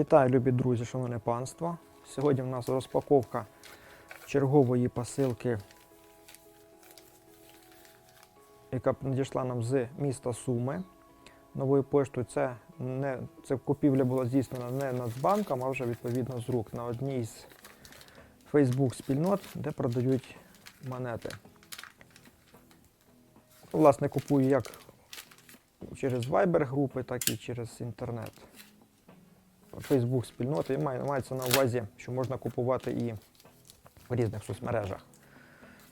Вітаю, любі друзі, шановне панство. Сьогодні в нас розпаковка чергової посилки, яка надійшла нам з міста Суми. Новою поштою це, не, це купівля була здійснена не Нацбанком, а вже відповідно з рук на одній з Facebook спільнот, де продають монети. Власне, купую як через Viber групи, так і через інтернет. Фейсбук спільноти і мається на увазі, що можна купувати і в різних соцмережах.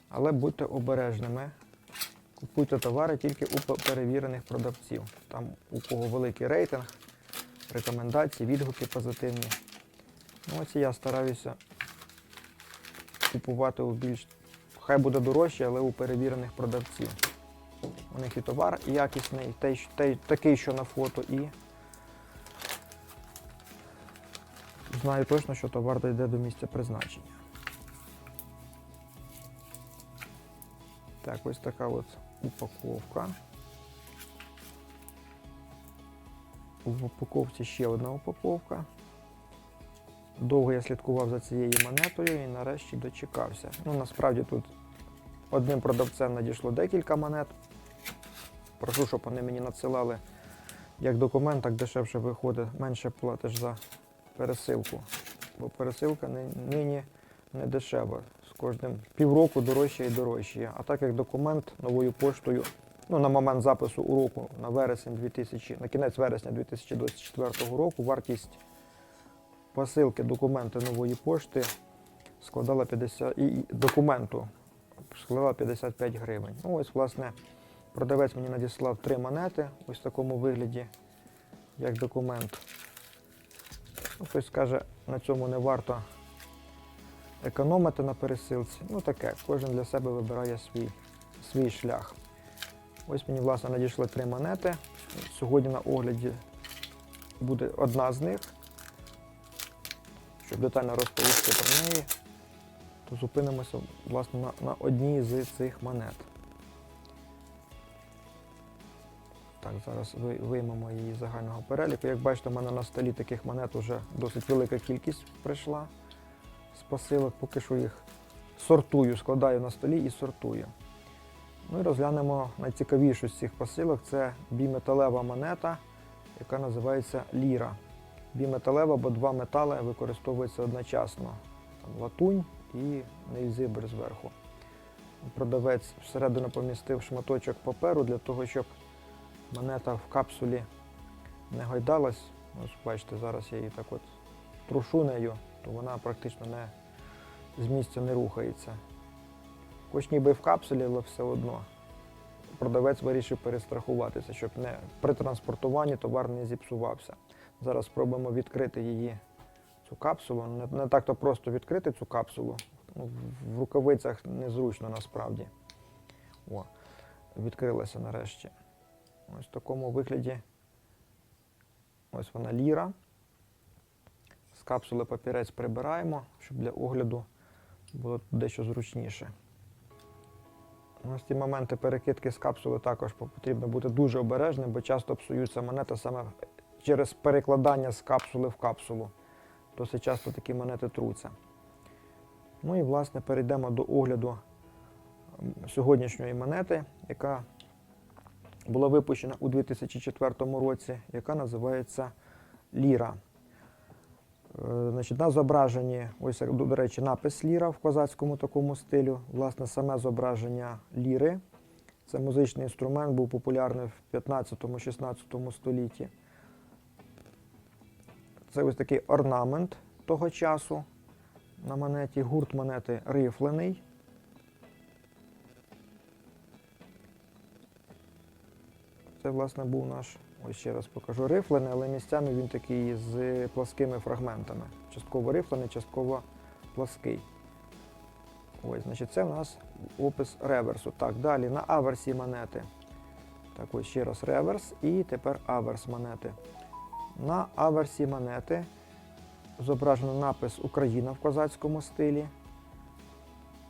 Але будьте обережними. Купуйте товари тільки у перевірених продавців. Там у кого великий рейтинг, рекомендації, відгуки позитивні. Ну, ось я стараюся купувати у більш. Хай буде дорожче, але у перевірених продавців. У них і товар якісний, той, що- той- такий, що на фото, і знаю точно, що товар дійде до місця призначення. Так, ось така от упаковка. В упаковці ще одна упаковка. Довго я слідкував за цією монетою і нарешті дочекався. Ну, насправді тут одним продавцем надійшло декілька монет. Прошу, щоб вони мені надсилали як документ, так дешевше виходить, менше платиш за пересилку. Бо пересилка нині не дешева. З кожним півроку дорожче і дорожче. А так як документ новою поштою, ну на момент запису уроку на вересень 2000, на кінець вересня 2024 року вартість посилки документи нової пошти складала 50 і документу складала 55 гривень. Ну ось, власне, продавець мені надіслав три монети ось в такому вигляді, як документ. Хтось скаже, на цьому не варто економити на пересилці. Ну таке, кожен для себе вибирає свій, свій шлях. Ось мені, власне, надійшли три монети. Сьогодні на огляді буде одна з них. Щоб детально розповісти про неї, то зупинимося власне, на, на одній з цих монет. Так, зараз виймемо її з загального переліку. Як бачите, в мене на столі таких монет вже досить велика кількість прийшла з посилок. Поки що їх сортую, складаю на столі і сортую. Ну і розглянемо найцікавішу з цих посилок. Це біметалева монета, яка називається ліра. Біметалева, бо два метали використовуються одночасно. Там латунь і нейзибр зверху. Продавець всередину помістив шматочок паперу для того, щоб монета в капсулі не гойдалась. Ось бачите, зараз я її так от трушу нею, то вона практично не з місця не рухається. Хоч ніби в капсулі, але все одно. Продавець вирішив перестрахуватися, щоб не при транспортуванні товар не зіпсувався. Зараз спробуємо відкрити її, цю капсулу. Не, не так-то просто відкрити цю капсулу. Ну, в- рукавицях незручно насправді. О, відкрилася нарешті. Ось в такому вигляді. Ось вона ліра. З капсули папірець прибираємо, щоб для огляду було дещо зручніше. Ось ці моменти перекидки з капсули також потрібно бути дуже обережним, бо часто псуються монети саме через перекладання з капсули в капсулу. Досить часто такі монети труться. Ну і власне перейдемо до огляду сьогоднішньої монети, яка була випущена у 2004 році, яка називається Ліра. Е, Значить, на зображенні, ось до речі, напис Ліра в козацькому такому стилю. Власне, саме зображення ліри. Це музичний інструмент, був популярний в 15-16 столітті. Це ось такий орнамент того часу на монеті. Гурт монети рифлений. Це, власне, був наш, ось ще раз покажу, рифлений, але місцями він такий з пласкими фрагментами. Частково рифлений, частково плаский. Ось, значить, це у нас опис реверсу. Так, далі на аверсі монети. Так, ось ще раз реверс і тепер аверс монети. На аверсі монети зображено напис Україна в козацькому стилі.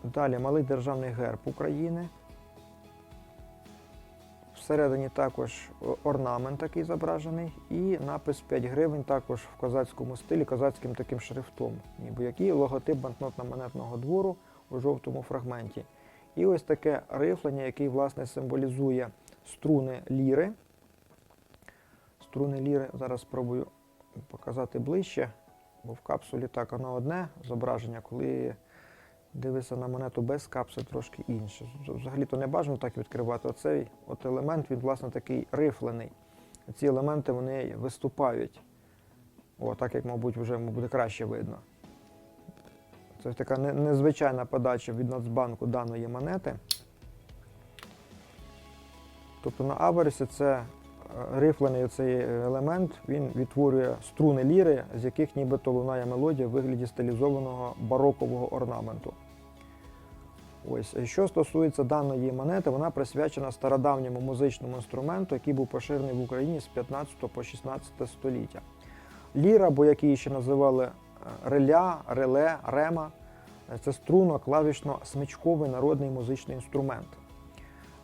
Далі малий державний герб України. Всередині також орнамент такий зображений, і напис 5 гривень також в козацькому стилі, козацьким таким шрифтом, ніби який логотип банкнотно-монетного двору у жовтому фрагменті. І ось таке рифлення, який власне символізує струни ліри. Струни ліри зараз спробую показати ближче, бо в капсулі так воно одне зображення, коли дивишся на монету без капсуль трошки інше. Взагалі-то не бажано так відкривати. Оцей от елемент, він, власне, такий рифлений. Ці елементи вони виступають. О, так як, мабуть, вже буде краще видно. Це така незвичайна подача від Нацбанку даної монети. Тобто на аверсі це рифлений цей елемент, він відтворює струни ліри, з яких нібито лунає мелодія в вигляді стилізованого барокового орнаменту. Ось, що стосується даної монети, вона присвячена стародавньому музичному інструменту, який був поширений в Україні з 15 по 16 століття. Ліра, або як її ще називали е, реля, реле, рема, це струнно-клавішно-смичковий народний музичний інструмент.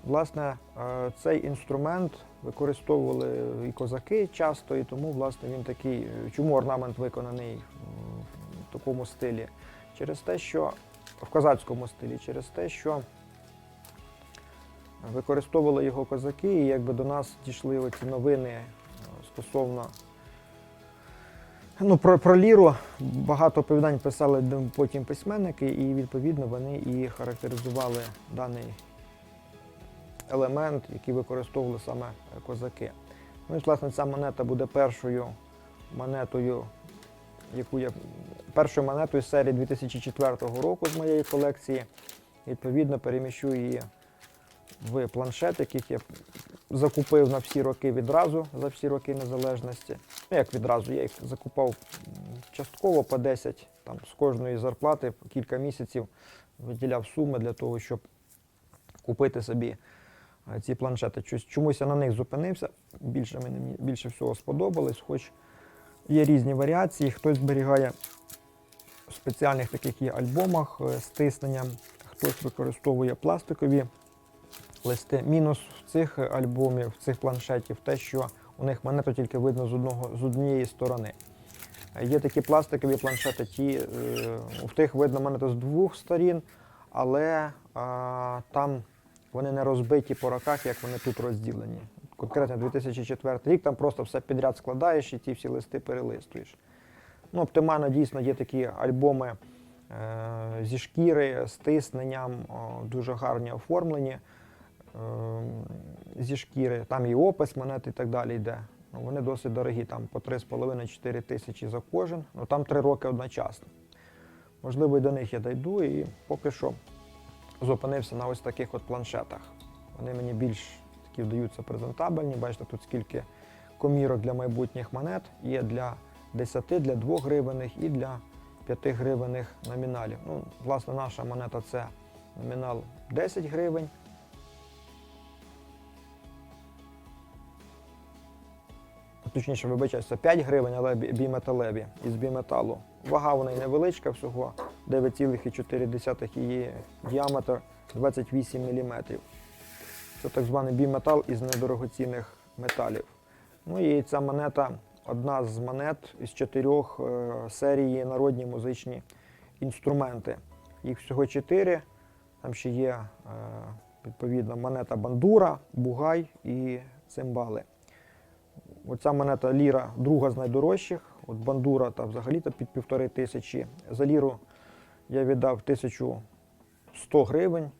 Власне, е, цей інструмент використовували і козаки часто, і тому власне він такий. е, Чому орнамент виконаний в такому стилі? Через те, що в козацькому стилі, через те, що використовували його козаки, і якби до нас дійшли оці новини е, стосовно. Ну, про, про ліру багато оповідань писали потім письменники, і відповідно вони і характеризували даний елемент, який використовували саме е, козаки. Ну і власне ця монета буде першою монетою, яку я першою монетою серії 2004 року з моєї колекції. Відповідно, переміщу її в планшет, який я закупив на всі роки відразу за всі роки незалежності. Ну, як відразу, я їх закупав частково по 10, там, з кожної зарплати кілька місяців виділяв суми для того, щоб купити собі ці планшети. Чомусь я на них зупинився. Більше мені більше всього сподобалось, хоч є різні варіації. Хтось зберігає в спеціальних таких є альбомах е, з тисненням, хтось використовує пластикові листи. Мінус в цих альбомів, в цих планшетів, те, що у них монету тільки видно з, одного, з однієї сторони. Е, Є такі пластикові планшети, ті, е, в тих видно монету з двох сторін, але а, там вони не розбиті по роках, як вони тут розділені. Конкретно 2004 рік, там просто все підряд складаєш і ті всі листи перелистуєш. Ну, оптимально дійсно є такі альбоми е, зі шкіри, з тисненням, дуже гарні оформлені е, зі шкіри. Там і опис монет і так далі йде. Ну, вони досить дорогі, там по 3,5-4 тисячі за кожен. Ну там 3 роки одночасно. Можливо, і до них я дійду і поки що зупинився на ось таких от планшетах. Вони мені більш такі вдаються презентабельні. Бачите, тут скільки комірок для майбутніх монет є для 10, для 2 гривенних і для 5 гривенних номіналів. Ну, власне, наша монета це номінал 10 гривень. Точніше, вибачаюся, 5 гривень, але біметалеві із біметалу. Вага в неї невеличка, всього 9,4 її діаметр 28 мм. Це так званий біметал із недорогоцінних металів. Ну і ця монета одна з монет із чотирьох е, серії народні музичні інструменти. Їх всього чотири. Там ще є е, відповідно монета бандура, бугай і цимбали. Оця монета ліра друга з найдорожчих. От бандура та взагалі-то під півтори тисячі. За ліру я віддав 1100 гривень.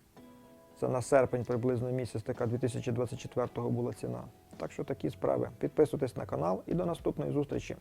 Це на серпень приблизно місяць, така 2024 була ціна. Так що такі справи. Підписуйтесь на канал і до наступної зустрічі.